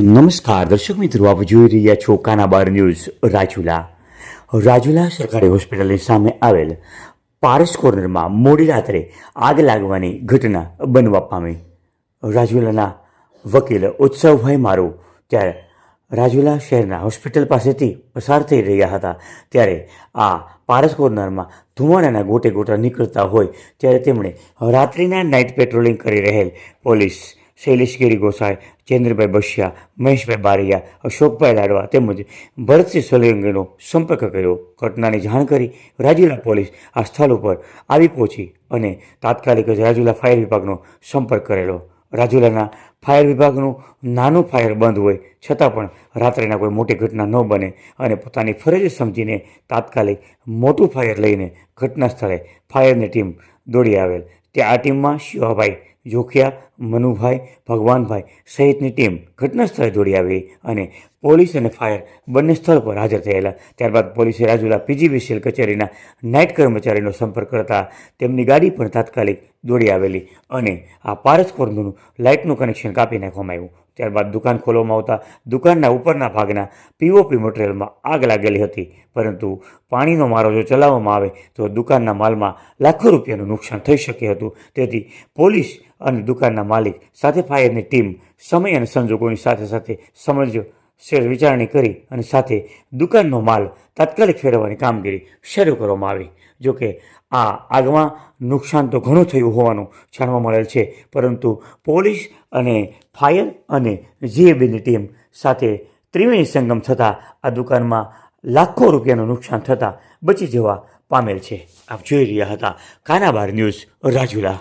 નમસ્કાર, દર્શક મિત્રો, આપ જોઈ રહ્યા છો કાનાબાર ન્યૂઝ રાજુલા. રાજુલા સરકારી હોસ્પિટલની સામે આવેલ પારસ કોર્નરમાં મોડી રાત્રે આગ લાગવાની ઘટના બનવા પામી. રાજુલાના વકીલ ઉત્સવભાઈ મારો ત્યારે રાજુલા શહેરના હોસ્પિટલ પાસેથી પસાર થઈ રહ્યા હતા. ત્યારે આ પારસ કોર્નરમાં ધુમાડાના ગોટે ગોટા નીકળતા હોય ત્યારે તેમણે રાત્રિના નાઇટ પેટ્રોલિંગ કરી રહેલ પોલીસ શૈલેષગીરી ગોસાઈ, ચેન્દ્રભાઈ બશિયા, મહેશભાઈ બારિયા, અશોકભાઈ લાડવા તેમજ ભરતસિંહ સોલંકીનો સંપર્ક કર્યો. ઘટનાની જાણ કરી રાજુલા પોલીસ આ સ્થળ ઉપર આવી પહોંચી અને તાત્કાલિક જ રાજુલા ફાયર વિભાગનો સંપર્ક કરેલો. રાજુલાના ફાયર વિભાગનું નાનું ફાયર બંધ હોય છતાં પણ રાત્રેના કોઈ મોટી ઘટના ન બને અને પોતાની ફરજ સમજીને તાત્કાલિક મોટું ફાયર લઈને ઘટના સ્થળે ફાયરની ટીમ દોડી આવેલ. ત્યાં આ ટીમમાં શિવાભાઈ જોખિયા, મનુભાઈ, ભગવાનભાઈ સહિતની ટીમ ઘટનાસ્થળે દોડી આવી અને પોલીસ અને ફાયર બંને સ્થળ પર હાજર થયેલા. ત્યારબાદ પોલીસે રાજુલા પીજીવીસીએલ કચેરીના નાઇટ કર્મચારીનો સંપર્ક કરતા તેમની ગાડી પણ તાત્કાલિક દોડી આવેલી અને આ પારસ કોર્નરનું લાઇટનું કનેક્શન કાપી નાખવામાં આવ્યું. ત્યારબાદ દુકાન ખોલવામાં આવતા દુકાનના ઉપરના ભાગના પીઓપી મટીરિયલમાં આગ લાગેલી હતી. પરંતુ પાણીનો મારો જો ચલાવવામાં આવે તો દુકાનના માલમાં લાખો રૂપિયાનું નુકસાન થઈ શકે હતું. તેથી પોલીસ અને દુકાનના માલિક સાથે ફાયરની ટીમ સમય અને સંજોગોની સાથે સાથે સમજ શેર વિચારણી કરી અને સાથે દુકાનનો માલ તાત્કાલિક ફેરવવાની કામગીરી શરૂ કરવામાં આવી. જોકે આ આગમાં નુકસાન તો ઘણું થયું હોવાનું જાણવા મળેલ છે, પરંતુ પોલીસ અને ફાયર અને જીએબીની ટીમ સાથે ત્રિવેણી સંગમ થતાં આ દુકાનમાં લાખો રૂપિયાનું નુકસાન થતાં બચી જવા પામેલ છે. આપ જોઈ રહ્યા હતા, કાનાબાર ન્યૂઝ રાજુલા.